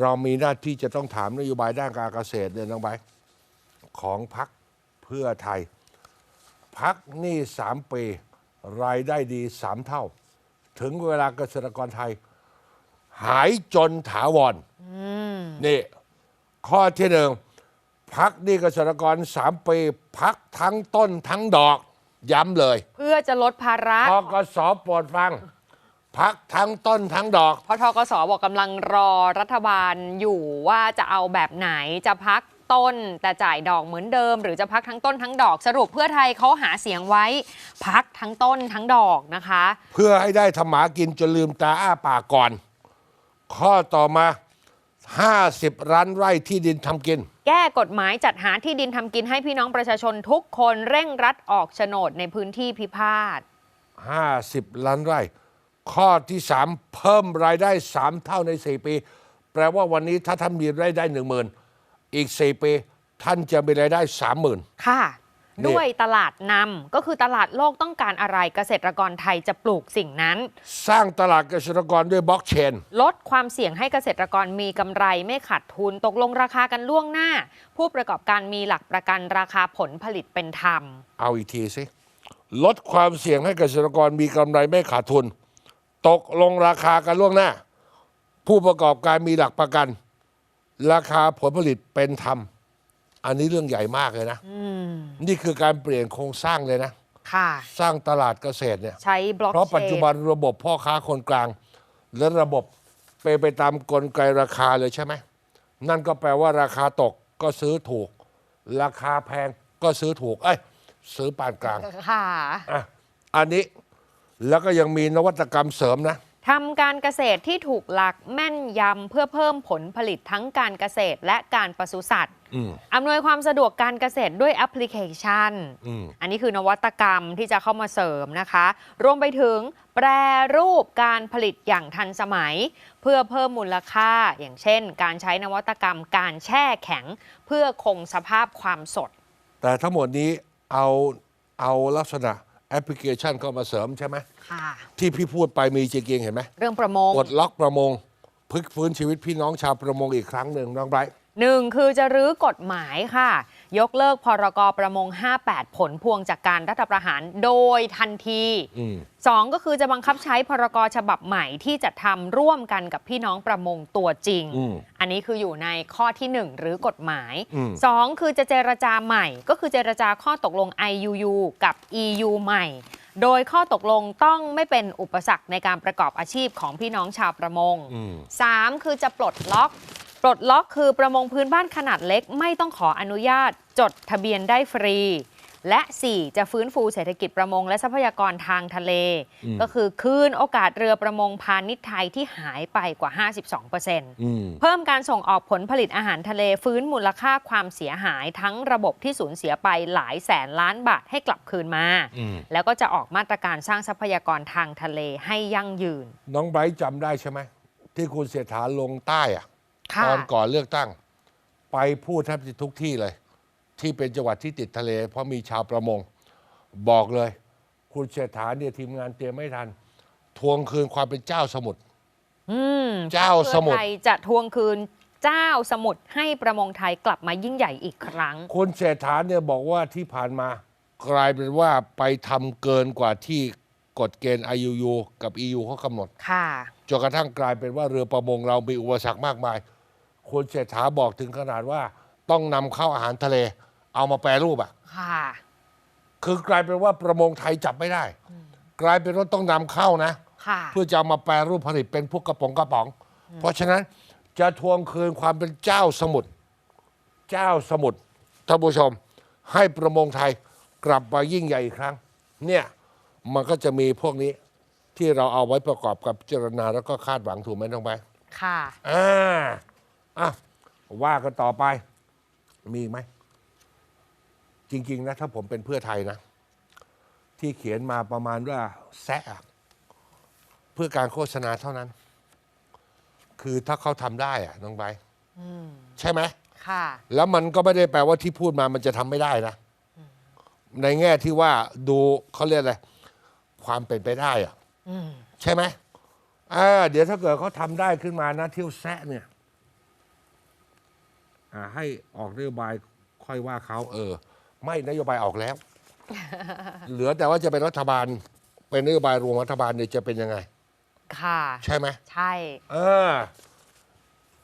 เรามีหน้าที่จะต้องถามนโยบายด้านการเกษตรเนี่ยน้องใบร์ทของพักเพื่อไทย พักหนี่สามปี รายได้ดีสามเท่า ถึงเวลาเกษตรกรไทย หายจนถาวรนี่ ข้อที่หนึ่งพักหนี่เกษตรกรสามปี พักทั้งต้นทั้งดอก ย้ำเลย เพื่อจะลดภาระทกสโปรดฟัง พักทั้งต้นทั้งดอก เพราะทกสบอกกำลังรอรัฐบาลอยู่ว่าจะเอาแบบไหนจะพักต้นแต่จ่ายดอกเหมือนเดิม หรือจะพักทั้งต้นทั้งดอกสรุปเพื่อไทยเขาหาเสียงไว้ พักทั้งต้นทั้งดอกนะคะ เพื่อให้ได้ทำหมากินจนลืมตาอ้าปากก่อน ข้อต่อมา 50ล้านไร่ที่ดินทำกิน แก้กฎหมายจัดหาที่ดินทำกินให้พี่น้องประชาชนทุกคนเร่งรัดออกโฉนดในพื้นที่พิพาท50ล้านไร่ ข้อที่ 3 เพิ่มรายได้ 3 เท่าใน 4 ปี แปลว่าวันนี้ถ้าท่านมีรายได้ 1 0,000 อีก 4 ปี ท่านจะมีรายได้ 30,000 ค่ะนี่ด้วยตลาดนำก็คือตลาดโลกต้องการอะไรเกษตรกรไทยจะปลูกสิ่งนั้น สร้างตลาดเกษตรกรด้วยบล็อกเชน ลดความเสี่ยงให้เกษตรกรมีกำไรไม่ขาดทุนตกลงราคากันล่วงหน้า ผู้ประกอบการมีหลักประกันราคาผลผลิตเป็นธรรม เอาอีกทีสิลดความเสี่ยงให้เกษตรกรมีกำไรไม่ขาดทุน ตกลงราคากันล่วงหน้า ผู้ประกอบการมีหลักประกัน ราคาผลผลิตเป็นธรรม อันนี้เรื่องใหญ่มากเลยนะนี่คือการเปลี่ยนโครงสร้างเลยนะค่ะสร้างตลาดเกษตรเนี่ยใช้บล็อกเพราะเชปัจจุบันระบบพ่อค้าคนกลาง และระบบไปนไปตามกลไกราคาเลยใช่ไหมนั่นก็แปลว่าราคาตกก็ซื้อถูก ราคาแพงก็ซื้อถูก เอ้ยซื้อปานกลางค่ะอะอันนี้ แล้วก็ยังมีนวัตกรรมเสริมนะทำการเกษตรที่ถูกหลักแม่นยำเพื่อเพิ่มผลผลิตทั้งการเกษตรและการปศุสัตว์อืมอำนวยความสะดวกการเกษตรด้วยแอปพลิเคชันอืมอันนี้คือนวัตกรรมที่จะเข้ามาเสริมนะคะ รวมไปถึงแปรรูปการผลิตอย่างทันสมัย เพื่อเพิ่มมูลค่า อย่างเช่น การใช้นวัตกรรมการแช่แข็ง เพื่อคงสภาพความสด แต่ทั้งหมดนี้เอาเอาลักษณะ แอปพลิเคชันเข้ามาเสริมใช่ไหมค่ะ ที่พี่พูดไปมีจริงๆเห็นไหมเรื่องประมง ปลดล็อกประมงพลิกฟื้นชีวิตพี่น้องชาวประมงอีกครั้งหนึ่งน้องไบรท์ หนึ่งคือจะรื้อกฎหมายค่ะ ยกเลิกพรกประมง 58 ผลพวงจากการรัฐประหารโดยทันทีอืมสองก็คือจะบังคับใช้พรกฉบับใหม่ที่จะทำร่วมกันกับพี่น้องประมงตัวจริงอืมอันนี้คืออยู่ในข้อที่ 1 หรือกฎหมายอืม2คือจะเจรจาใหม่ ก็คือเจรจาข้อตกลง IUU กับ EU ใหม่ โดยข้อตกลงต้องไม่เป็นอุปสรรคในการประกอบอาชีพของพี่น้องชาวประมงอืม3คือจะปลดล็อก ปลดล็อกคือประมงพื้นบ้านขนาดเล็กไม่ต้องขออนุญาต จดทะเบียนได้ฟรี และ 4 จะฟื้นฟูเศรษฐกิจประมงและทรัพยากรทางทะเลอืมก็คือคืนโอกาสเรือประมงพาณิชย์ไทยที่หายไปกว่า 52%อืมเพิ่มการส่งออกผลผลิตอาหารทะเลฟื้นมูลค่าความเสียหายทั้งระบบที่สูญเสียไปหลายแสนล้านบาทให้กลับคืนมาอืมแล้วก็จะออกมาตรการสร้างทรัพยากรทางทะเลให้ยั่งยืน น้องไบรท์จำได้ใช่ไหมที่คุณเศรษฐาลงใต้อะค่ะ ตอนก่อนเลือกตั้ง ไปพูดแทบจะทุกที่เลย ที่เป็นจังหวัดที่ติดทะเล เพราะมีชาวประมง บอกเลย คุณเศรษฐาเนี่ยทีมงานเตรียมไม่ทัน ทวงคืนความเป็นเจ้าสมุทรอืมเจ้าสมุทรเพื่อไทยจะทวงคืนเจ้าสมุทรให้ประมงไทยกลับมายิ่งใหญ่อีกครั้ง คุณเศรษฐาเนี่ยบอกว่าที่ผ่านมา กลายเป็นว่าไปทำเกินกว่าที่กฎเกณฑ์ IUU กับ EU เขากำหนด ค่ะ จนกระทั่งกลายเป็นว่าเรือประมงเรามีอุปสรรคมากมาย คุณเศรษฐาบอกถึงขนาดว่า ต้องนำเข้าอาหารทะเล เอามาแปรรูปอะ ค่ะ คือกลายเป็นว่าประมงไทยจับไม่ได้ กลายเป็นว่าต้องนำเข้านะ ค่ะ เพื่อจะเอามาแปรรูปผลิตเป็นพวกกระป๋องกระป๋อง เพราะฉะนั้นจะทวงคืนความเป็นเจ้าสมุทรเจ้าสมุทรท่านผู้ชม ให้ประมงไทยกลับมายิ่งใหญ่อีกครั้ง เนี่ยมันก็จะมีพวกนี้ที่เราเอาไว้ประกอบกับพิจารณาแล้วก็คาดหวังถูกไหมน้องไปค่ะ อ่า อะว่ากันต่อไป มีอีกไหม จริง ๆ นะ ถ้าผมเป็นเพื่อไทยนะ ที่เขียนมาประมาณว่าแซะอะเพื่อการโฆษณาเท่านั้น คือถ้าเขาทำได้อะน้องใบร์ทใช่ไหม ค่ะ แล้วมันก็ไม่ได้แปลว่าที่พูดมามันจะทำไม่ได้นะ ในแง่ที่ว่าดูเขาเรียกอะไร ความเป็นไปได้อะอืม ใช่ไหมอ่าเดี๋ยวถ้าเกิดเขาทำได้ขึ้นมานะเที่ยวแซะเนี่ยอ่า ให้ออกนโยบายค่อยว่าเขาเออ ไม่นโยบายออกแล้ว เหลือแต่ว่าจะเป็นรัฐบาล เป็นนโยบายรวมรัฐบาลเนี่ยจะเป็นยังไง ค่ะ ใช่ไหมใช่ เออ